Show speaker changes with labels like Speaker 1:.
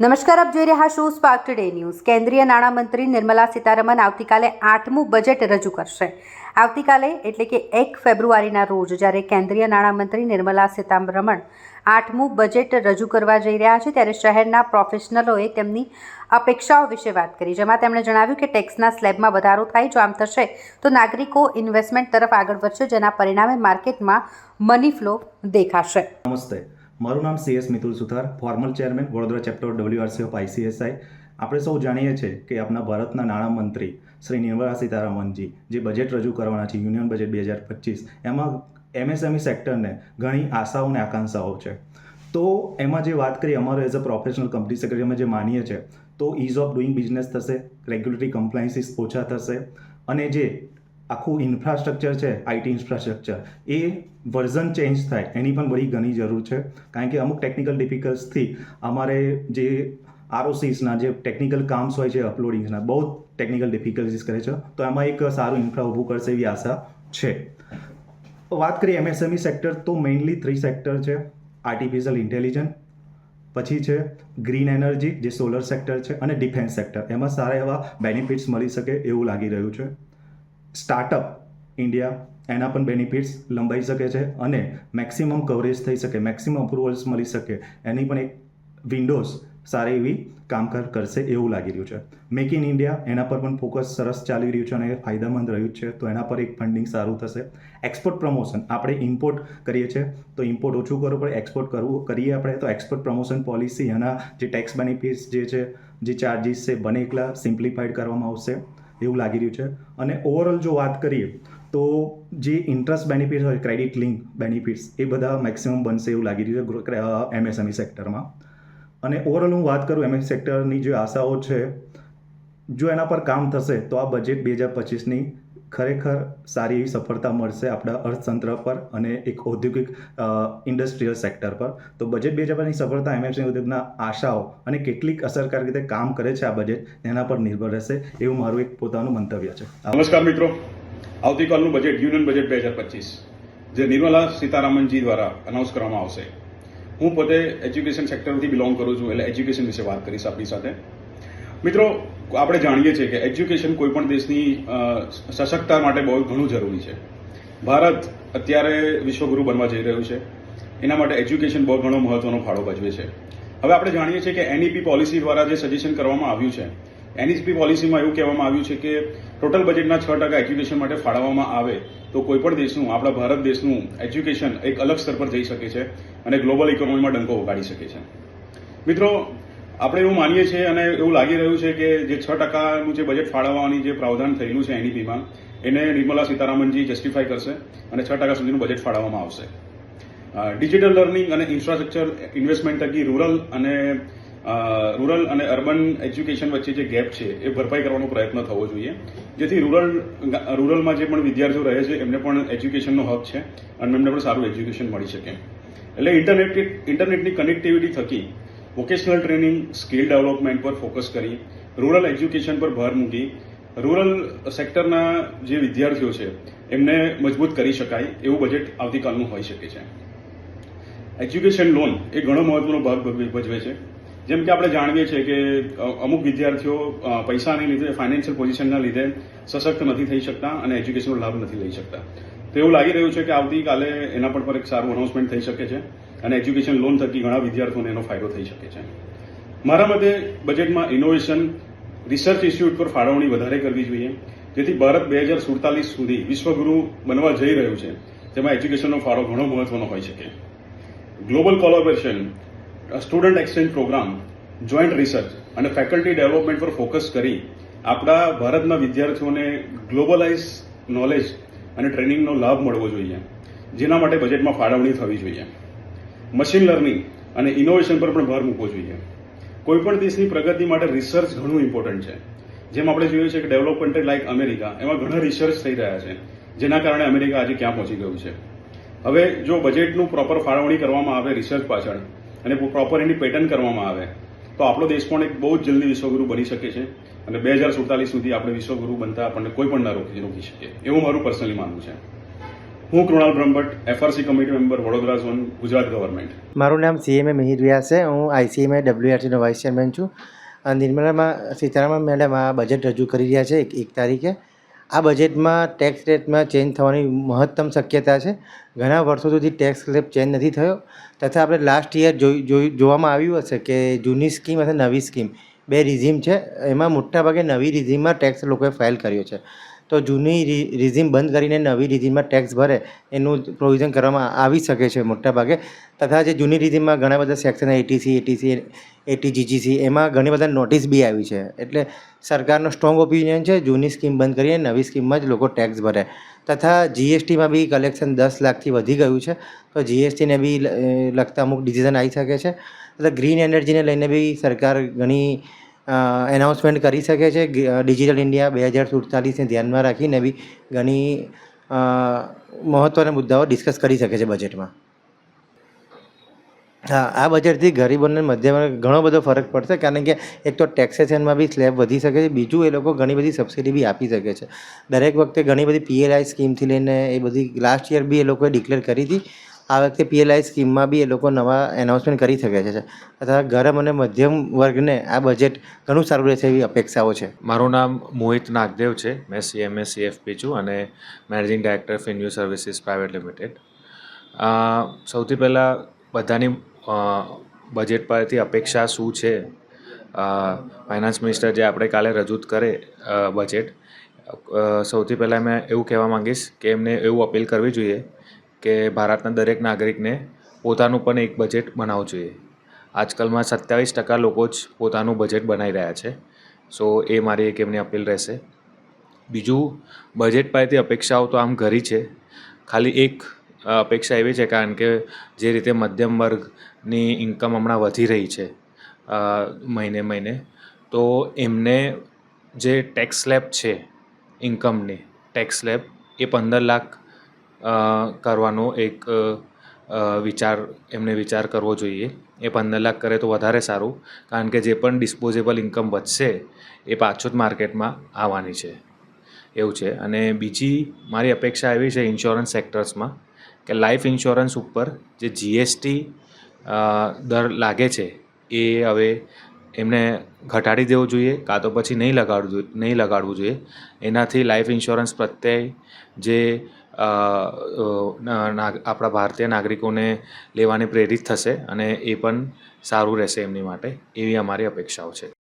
Speaker 1: નમસ્કાર, આપ જોઈ રહ્યા છો સ્પાર્ક ટુડે ન્યૂઝ કેન્દ્રીય નાણામંત્રી નિર્મલા સીતારમણ આવતીકાલે આઠમું બજેટ રજૂ કરશે. આવતીકાલે એટલે કે એક ફેબ્રુઆરીના રોજ જ્યારે કેન્દ્રીય નાણામંત્રી નિર્મલા સીતારમણ આઠમું બજેટ રજૂ કરવા જઈ રહ્યા છે, ત્યારે શહેરના પ્રોફેશનલોએ તેમની અપેક્ષાઓ વિશે વાત કરી, જેમાં તેમણે જણાવ્યું કે ટેક્સના સ્લેબમાં વધારો થાય, જો આમ થશે, તો નાગરિકો ઇન્વેસ્ટમેન્ટ તરફ આગળ વધશે, જેના પરિણામે માર્કેટમાં મની ફ્લો દેખાશે.
Speaker 2: નમસ્તે. મારું નામ C S Mitul Suthar formal chairman Vadodara chapter WRC of ICSI આપણે સૌ જાણીએ છીએ કે આપણા ભારતના નાણામંત્રી શ્રી નિર્મલા સીતારામનજી, જે બજેટ રજૂ કરવાના છે યુનિયન બજેટ બે હજાર પચીસ. એમાં એમએસએમઈ સેક્ટરને ઘણી આશાઓ અને આકાંક્ષાઓ છે. તો એમાં જે વાત કરીએ, અમારો as a professional company secretary અમે જે માનીએ છીએ, તો ઇઝ ઓફ ડુઈંગ બિઝનેસ થશે રેગ્યુલેટરી કમ્પ્લાયન્સીસ ઓછા થશે, અને જે આખું ઇન્ફ્રાસ્ટ્રક્ચર છે આઈટી ઇન્ફ્રાસ્ટ્રક્ચર એ વર્ઝન ચેન્જ થાય. એની પણ બધી ઘણી જરૂર છે. કારણ કે અમુક ટેકનિકલ ડિફિકલ્ટથી અમારે જે આરઓસીસના જે ટેકનિકલ કામ્સ હોય છે અપલોડિંગના બહુ ટેકનિકલ ડિફિકલ્ટીસ કરે છે. તો એમાં એક સારું ઇન્ફ્રા ઊભું કરશે એવી આશા છે. વાત કરીએ એમએસએમઈ સેક્ટર તો મેઇનલી થ્રી સેક્ટર છે. આર્ટિફિશિયલ ઇન્ટેલિજન્સ પછી છે ગ્રીન એનર્જી જે સોલર સેક્ટર છે, અને ડિફેન્સ સેક્ટર એમાં સારા એવા બેનિફિટ્સ મળી શકે એવું લાગી રહ્યું છે. સ્ટાર્ટઅપ ઇન્ડિયા એના પણ બેનિફિટ્સ લંબાઈ શકે છે અને મેક્સિમમ કવરેજ થઈ શકે મેક્સિમમ અપ્રુવલ્સ મળી શકે. એની પણ એક વિન્ડોઝ સારી એવી કામકાર કરશે એવું લાગી રહ્યું છે. મેક ઇન ઇન્ડિયા એના પર પણ ફોકસ સરસ ચાલી રહ્યું છે અને ફાયદામંદ રહ્યું છે. તો એના પર એક ફંડિંગ સારું થશે. એક્સપોર્ટ પ્રમોશન આપણે ઇમ્પોર્ટ કરીએ છીએ, તો ઇમ્પોર્ટ ઓછું કરવું પડે એક્સપોર્ટ કરવું, કરીએ આપણે, તો એક્સપોર્ટ પ્રમોશન પોલિસી એના જે ટેક્સ બેનિફિટ્સ જે છે, જે ચાર્જિસ છે, બને એકલા સિમ્પ્લિફાઈડ કરવામાં આવશે. એવું લાગી રહ્યું છે. અને ઓવરઓલ જો વાત કરીએ, તો જે ઇન્ટરેસ્ટ બેનિફિટ્સ હોય ક્રેડિટ લિંક બેનિફિટ્સ એ બધા મેક્સિમમ બનશે એવું લાગી રહ્યું છે એમએસએમઈ સેક્ટરમાં અને ઓવરઓલ હું વાત કરું એમએસ સેક્ટરની જે આશાઓ છે, જો એના પર કામ થશે, તો આ બજેટ બે હજાર પચીસની ખરેખર સારી એવી સફળતા મળશે આપણા અર્થતંત્ર પર અને એક ઔદ્યોગિક ઇન્ડસ્ટ્રીયલ સેક્ટર પર. તો બજેટ બે હજાર પચીસની સફળતા એમએસએમઈ ઉદ્યોગના આશાઓ અને કેટલીક અસરકારક રીતે કામ કરે છે આ બજેટ તેના પર નિર્ભર રહેશે એવું મારું એક પોતાનું મંતવ્ય છે.
Speaker 3: નમસ્કાર મિત્રો. આવતીકાલનું બજેટ યુનિયન બજેટ બે હજાર પચીસ, જે નિર્મલા સીતારામનજી દ્વારા અનાઉન્સ કરવામાં આવશે. હું પોતે એજ્યુકેશન સેક્ટરથી બિલોંગ કરું છું, એટલે એજ્યુકેશન વિશે વાત કરીશ આપણી સાથે. મિત્રો, આપણે જાણીએ છીએ કે એજ્યુકેશન કોઈ પણ દેશની સશક્તતા માટે બહુ ઘણું જરૂરી છે. ભારત અત્યારે વિશ્વગુરુ બનવા જઈ રહ્યું છે. એના માટે એજ્યુકેશન બહુ ઘણો મહત્વનો ફાળો ભજવે છે. હવે આપણે જાણીએ છીએ કે એનઈપી પોલિસી દ્વારા જે સજેશન કરવામાં આવ્યું છે, એનઈપી પોલિસીમાં એવું કહેવામાં આવ્યું છે કે ટોટલ બજેટના છ ટકા એજ્યુકેશન માટે ફાળવવામાં આવે તો કોઈ પણ દેશનું, આપણા ભારત દેશનું એજ્યુકેશન એક અલગ સ્તર પર જઈ શકે છે અને ગ્લોબલ ઇકોનોમીમાં ડંકો વગાડી શકે છે. મિત્રો આપણે એવું માનીએ છીએ અને એવું લાગી રહ્યું છે કે જે છ ટકાનું જે બજેટ ફાળવવાની જે પ્રાવધાન થયેલું છે એનઈપીમાં, એને નિર્મલા સીતારામનજી જસ્ટિફાઈ કરશે અને છ ટકા સુધીનું બજેટ ફાળવવામાં આવશે. ડિજિટલ લર્નિંગ અને ઇન્ફ્રાસ્ટ્રક્ચર ઇન્વેસ્ટમેન્ટ થકી રૂરલ અને રૂરલ અને અર્બન એજ્યુકેશન વચ્ચે જે ગેપ છે એ ભરપાઈ કરવાનો પ્રયત્ન થવો જોઈએ. જેથી રૂરલ રૂરલમાં જે પણ વિદ્યાર્થીઓ રહે છે એમને પણ એજ્યુકેશનનો હક છે અને એમને પણ સારું એજ્યુકેશન મળી શકે. એટલે ઇન્ટરનેટ ઇન્ટરનેટની કનેક્ટિવિટી થકી વોકેશનલ ટ્રેનિંગ સ્કિલ ડેવલપમેન્ટ પર ફોકસ કરી રૂરલ એજ્યુકેશન પર ભાર મૂકી રૂરલ સેક્ટરના જે વિદ્યાર્થીઓ છે, એમને મજબૂત કરી શકાય એવું બજેટ આવતીકાલનું હોઈ શકે છે. એજ્યુકેશન લોન એ ઘણો મહત્વનો ભાગ ભજવે છે. જેમ કે આપણે જાણીએ છીએ કે અમુક વિદ્યાર્થીઓ પૈસાની લીધે ફાઇનાન્શિયલ પોઝિશનના લીધે સશક્ત નથી થઈ શકતા અને એજ્યુકેશનનો લાભ નથી લઈ શકતા. તો એવું લાગી રહ્યું છે કે આવતીકાલે એના પર એક સારું અનાઉન્સમેન્ટ થઈ શકે છે અને એજ્યુકેશન લોન થકી ઘણા વિદ્યાર્થીઓને એનો ફાયદો થઈ શકે છે. મારા મતે બજેટમાં ઇનોવેશન રિસર્ચ ઇન્સ્ટિટ્યૂટ પર ફાળવણી વધારે કરવી જોઈએ. જેથી ભારત બે હજાર સુડતાલીસ સુધી વિશ્વગુરુ બનવા જઈ રહ્યું છે. તેમાં એજ્યુકેશનનો ફાળો ઘણો મહત્વનો હોઈ શકે. Global collaboration student exchange programme joint research અને ફેકલ્ટી ડેવલપમેન્ટ પર ફોકસ કરી આપણા ભારતના વિદ્યાર્થીઓને ગ્લોબલાઇઝ નોલેજ અને ટ્રેનિંગનો લાભ મળવો જોઈએ. જેના માટે બજેટમાં ફાળવણી થવી જોઈએ. મશીન લર્નિંગ અને ઇનોવેશન પર પણ ભાર મૂકવો જોઈએ. કોઈપણ દેશની પ્રગતિ માટે રિસર્ચ ઘણું ઇમ્પોર્ટન્ટ છે. જેમ આપણે જોયું છે કે ડેવલપ કન્ટ્રી લાઇક અમેરિકા, એમાં ઘણા રિસર્ચ થઈ રહ્યા છે, જેના કારણે અમેરિકા આજે ક્યાં પહોંચી ગયું છે. હવે જો બજેટનું પ્રોપર ફાળવણી કરવામાં આવે રિસર્ચ પાછળ અને પ્રોપર એની પેટર્ન કરવામાં આવે, તો આપણો દેશ પણ એક બહુ જ જલ્દી વિશ્વગુરુ બની શકે છે. અને બે હજાર સુડતાલીસ સુધી આપણે વિશ્વગુરુ બનતા આપણને કોઈ પણ ના રોકી રોકી શકે. એવું મારું પર્સનલી માનવું છે. હું Krunal Brahmbhatt FRC committee member Vadodara zone Gujarat government
Speaker 4: મારું નામ સીએમએ મિહિર વ્યાસ છે. હું આઈસીએમએ ડબ્લ્યુઆરસીનો વાઇસ ચેરમેન છું. નિર્મલામાં સીતારામન મેડમ આ બજેટ રજૂ કરી રહ્યા છે એક તારીખે. આ બજેટમાં ટેક્સ રેટમાં ચેન્જ થવાની મહત્તમ શક્યતા છે. ઘણા વર્ષો સુધી ટેક્સ સ્લેબ ચેન્જ નથી થયો. તથા આપણે લાસ્ટ યર જોવામાં આવ્યું હશે કે જૂની સ્કીમ અને નવી સ્કીમ બે રિઝિમ છે. એમાં મોટાભાગે નવી રિઝિમમાં ટેક્સ લોકોએ ફાઇલ કર્યો છે. તો જૂની રિઝીમ બંધ કરીને નવી રિઝિમમાં ટેક્સ ભરે, એનું પ્રોવિઝન કરવામાં આવી શકે છે મોટાભાગે. તથા જે જૂની રિઝિમમાં ઘણા બધા section eighty C eighty C eighty GGC એમાં ઘણી બધા નોટિસ બી આવી છે. એટલે સરકારનો સ્ટ્રોંગ ઓપિનિયન છે, જૂની સ્કીમ બંધ કરીને નવી સ્કીમમાં જ લોકો ટેક્સ ભરે. તથા જીએસટીમાં બી કલેક્શન દસ લાખથી વધી ગયું છે. તો જીએસટીને બી લગતા અમુક ડિસિઝન આવી શકે છે. તથા ગ્રીન એનર્જીને લઈને બી સરકાર ઘણી એનાઉન્સમેન્ટ કરી શકે છે. ડિજિટલ ઇન્ડિયા બે હજાર સુડતાલીસને ધ્યાનમાં રાખીને બી ઘણી મહત્ત્વના મુદ્દાઓ ડિસ્કસ કરી શકે છે બજેટમાં હા, આ બજેટથી ગરીબોને મધ્યમ ઘણો બધો ફરક પડશે. કારણ કે એક તો ટેક્સેશનમાં બી સ્લેબ વધી શકે છે. બીજું, એ લોકો ઘણી બધી સબસિડી બી આપી શકે છે. દરેક વખતે ઘણી બધી પીએલઆઈ સ્કીમથી લઈને એ બધી લાસ્ટ યર બી એ લોકોએ ડિક્લેર કરી હતી. આ વખતે પીએલઆઈ સ્કીમમાં બી એ લોકો નવા એનાઉન્સમેન્ટ કરી શકે છે તથા ગરમ અને મધ્યમ વર્ગને આ બજેટ ઘણું સારું રહેશે એવી અપેક્ષાઓ છે.
Speaker 5: મારું નામ મોહિત નાગદેવ છે. મેં સીએમએસ સીએફપી છું અને managing director Finyu services private limited સૌથી પહેલાં બધાની બજેટ પરથી અપેક્ષા શું છે? ફાઇનાન્સ મિનિસ્ટર જે આપણે કાલે રજૂ કરે બજેટ સૌથી પહેલાં મેં એવું કહેવા માંગીશ કે એમને એવું અપીલ કરવી જોઈએ કે ભારતના દરેક નાગરિકને પોતાનું પણ એક બજેટ બનાવવું જોઈએ. આજકાલમાં સત્યાવીસ ટકા લોકો જ પોતાનું બજેટ બનાવી રહ્યા છે. સો એ મારી એક એમની અપીલ રહેશે. બીજું બજેટ પાસેથી અપેક્ષાઓ તો આમ ઘરી છે. ખાલી એક અપેક્ષા એવી છે કારણ કે જે રીતે મધ્યમ વર્ગની ઇન્કમ હમણાં વધી રહી છે મહિને મહિને, તો એમને જે ટેક્સ સ્લેબ છે ઇન્કમની ટેક્સ સ્લેબ એ પંદર લાખ કરવાનો એક વિચાર, એમને વિચાર કરવો જોઈએ. એ પંદર લાખ કરે તો વધારે સારું, કારણ કે જે પણ ડિસ્પોઝેબલ ઇન્કમ વધશે, એ પાછું જ માર્કેટમાં આવવાની છે. એવું છે. અને બીજી મારી અપેક્ષા એવી છે ઇન્સ્યોરન્સ સેક્ટર્સમાં કે લાઈફ ઇન્સ્યોરન્સ ઉપર જે જીએસટી દર લાગે છે, એ હવે એમને ઘટાડી દેવું જોઈએ, કાં તો પછી નહીં લગાડવું નહીં લગાડવું જોઈએ. એનાથી લાઈફ ઇન્સ્યોરન્સ પ્રત્યે જે આપણા ભારતીય નાગરિકોને લેવાની પ્રેરિત થશે અને એ પણ સારું રહેશે એમની માટે, એવી અમારી અપેક્ષાઓ છે.